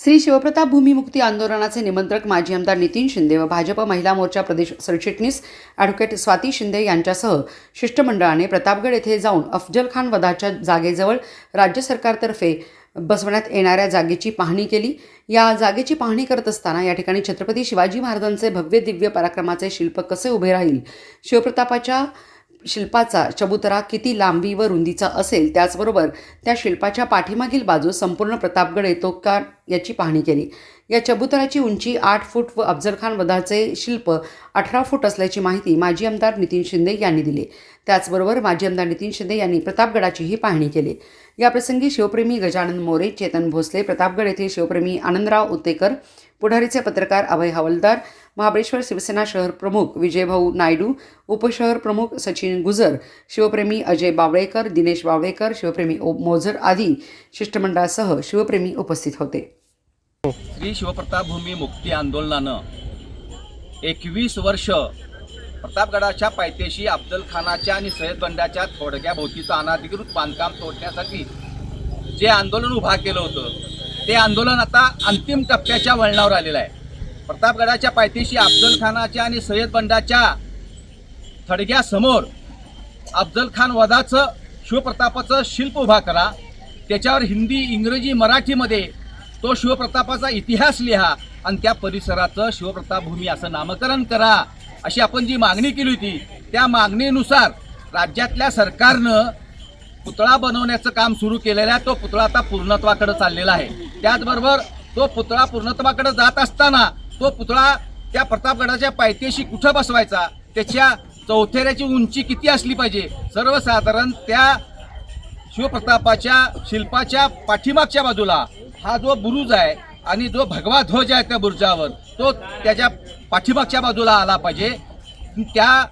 श्री शिवप्रताप भूमिमुक्ती आंदोलनाचे निमंत्रक माजी आमदार नितीन शिंदे व भाजप महिला मोर्चा प्रदेश सरचिटणीस ॲडव्होकेट स्वाती शिंदे यांच्यासह शिष्टमंडळाने प्रतापगड येथे जाऊन अफजल खान वधाच्या जागेजवळ राज्य सरकारतर्फे बसवण्यात येणाऱ्या जागेची पाहणी केली. या जागेची पाहणी करत असताना या ठिकाणी छत्रपती शिवाजी महाराजांचे भव्य दिव्य पराक्रमाचे शिल्प कसे उभे राहील? शिवप्रतापाच्या शिल्पाचा चबुतरा किती लांबी व रुंदीचा असेल त्याचबरोबर त्या शिल्पाच्या पाठीमागील बाजू संपूर्ण प्रतापगड येतो का याची पाहणी केली. या चबुतराची उंची आठ फूट व अफजलखान वधाचे शिल्प अठरा फूट असल्याची माहिती माजी आमदार नितीन शिंदे यांनी दिली. त्याचबरोबर माजी आमदार नितीन शिंदे यांनी प्रतापगडाचीही पाहणी केली. याप्रसंगी शिवप्रेमी गजानन मोरे चेतन भोसले प्रतापगड येथील शिवप्रेमी आनंदराव उतेकर पुढारीचे पत्रकार अभय हवलदार महाबळेश्वर शिवसेना शहर प्रमुख विजयभाऊ नायडू उपशहर प्रमुख सचिन गुजर शिवप्रेमी अजय बावळेकर दिनेश बावळेकर शिवप्रेमी ओ- मोझर आदी शिष्टमंडळासह शिवप्रेमी उपस्थित होते. श्री शिवप्रताप भूमी मुक्ती आंदोलनानं एकवीस वर्ष प्रतापगडाच्या पायथ्याशी अफजल खानाच्या आणि सय्यद बंडाच्या थोडक्या भोवतीचं अनाधिकृत बांधकाम तोडण्यासाठी जे आंदोलन उभा केलं होतं ते आंदोलन आता अंतिम टप्प्याच्या वळणावर आलेलं आहे. प्रतापगडाच्या पायथ्याशी अफजल खानाच्या आणि सय्यद बंडाच्या थडग्यासमोर अफजल खान वधाचं शिवप्रतापाचं शिल्प उभा करा. त्याच्यावर हिंदी इंग्रजी मराठीमध्ये तो शिवप्रतापाचा इतिहास लिहा आणि त्या परिसराचं शिवप्रताप भूमी असं नामकरण करा. अशी आपण जी मागणी केली होती त्या मागणीनुसार राज्यातल्या सरकारनं पुतळा बनवण्याचं काम सुरू केलेलं आहे. तो पुतळा आता पूर्णत्वाकडे चाललेला आहे. त्याचबरोबर तो पुतळा पूर्णत्वाकडे जात असताना तो पुतळा त्या प्रतापगडाच्या पायथ्याशी कुठं बसवायचा? त्याच्या चौथेऱ्याची उंची किती असली पाहिजे? सर्वसाधारण त्या शिवप्रतापाच्या शिल्पाच्या पाठीमागच्या बाजूला. हा जो बुरुज आहे आणि जो भगवा ध्वज आहे त्या बुरुजावर तो त्याच्या पाठीमागच्या बाजूला आला पाहिजे. त्या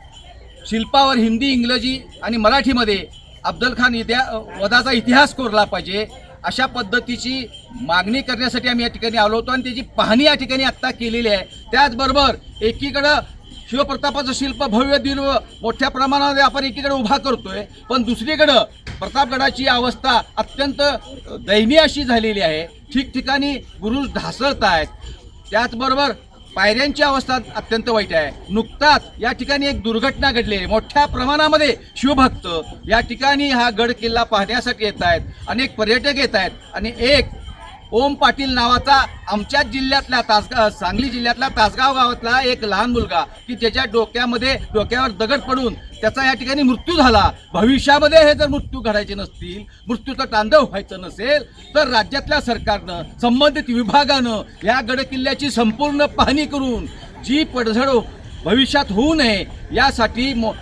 शिल्पावर हिंदी इंग्रजी आणि मराठीमध्ये अफजल खान इतिहा वधाचा इतिहास कोरला पाहिजे. अशा पद्धतीची मागणी करण्यासाठी आम्ही या ठिकाणी आलो होतो आणि त्याची पाहणी या ठिकाणी आत्ता केलेली आहे. त्याचबरोबर एकीकडं शिवप्रतापाचं शिल्प भव्य दिव्य मोठ्या प्रमाणामध्ये आपण एकीकडे उभा करतोय पण दुसरीकडं प्रतापगडाची अवस्था अत्यंत दयनीय अशी झालेली आहे. ठिकठिकाणी गुरुज ढासळत आहेत. त्याचबरोबर पायऱ्यांची अवस्था अत्यंत वाईट आहे. नुकताच या ठिकाणी एक दुर्घटना घडली आहे. मोठ्या प्रमाणामध्ये शिवभक्त या ठिकाणी हा गड किल्ला पाहण्यासाठी येत आहेत. अनेक पर्यटक येत आहेत आणि एक ओम पाटील नावाचा आमच्याच जिल्ह्यातल्या तासगाव सांगली जिल्ह्यातला तासगाव गावातला एक लहान मुलगा की त्याच्या डोक्यामध्ये डोक्यावर दगड पडून त्याचा या ठिकाणी मृत्यू झाला. भविष्यामध्ये हे जर मृत्यू घडायचे नसतील मृत्यूचं तांडव व्हायचं नसेल तर राज्यातल्या सरकारनं संबंधित विभागानं या गडकिल्ल्याची संपूर्ण पाहणी करून जी पडझड भविष्यात होऊ नये यासाठी मो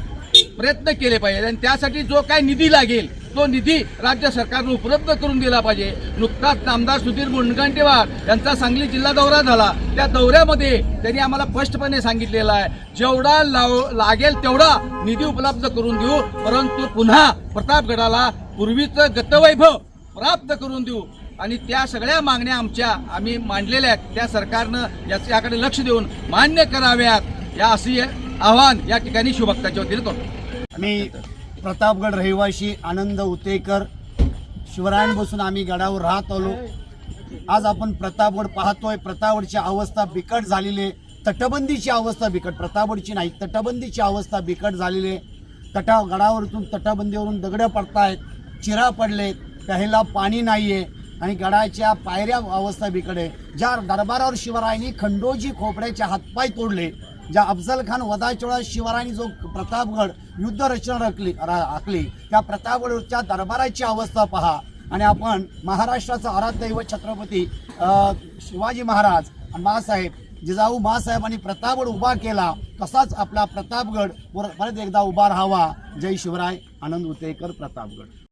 प्रयत्न केले पाहिजे आणि त्यासाठी जो काय निधी लागेल तो निधी राज्य सरकारनं उपलब्ध करून दिला पाहिजे. नुकताच आमदार सुधीर मुनगंटीवार यांचा सांगली जिल्हा दौरा झाला. त्या दौऱ्यामध्ये त्यांनी आम्हाला स्पष्टपणे सांगितलेलं आहे जेवढा लाव लागेल तेवढा निधी उपलब्ध करून देऊ. परंतु पुन्हा प्रतापगडाला पूर्वीचं गतवैभव प्राप्त करून देऊ. आणि त्या सगळ्या मागण्या आमच्या आम्ही मांडलेल्या आहेत. त्या सरकारनं याच्याकडे लक्ष देऊन मान्य कराव्यात. या असे आव्हान या ठिकाणी शिवभक्ताच्या वतीने करतो. आम्ही प्रतापगड रहिवासी आनंद उतेकर. शिवरायांपासून आम्ही गडावर राहत आलो. आज आपण प्रतापगड पाहतोय. प्रतापगडची अवस्था बिकट झालेली आहे. तटबंदीची अवस्था बिकट. प्रतापगडची नाही तटबंदीची अवस्था बिकट झालेली आहे. तटा गडावरतून तटबंदीवरून दगडं पडतायत चिरा पडलेत प्यायला पाणी नाही आहे आणि गडाच्या पायऱ्या अवस्था बिकट आहे. ज्या दरबारावर शिवरायांनी खंडोजी खोपड्याचे हातपाय तोडले ज्या अफजल खान वदाचोळा शिवरायांनी जो प्रतापगड युद्ध रचना रचली आखली. त्या प्रतापगडच्या दरबाराची अवस्था पहा. आणि आपण महाराष्ट्राचं आराध्यदैवत छत्रपती शिवाजी महाराज आणि मासाहेब जिजाऊ मासाहेबांनी प्रतापगड उभा केला तसाच आपला प्रतापगड परत एकदा उभा राहावा. जय शिवराय आनंद उतेकर प्रतापगड.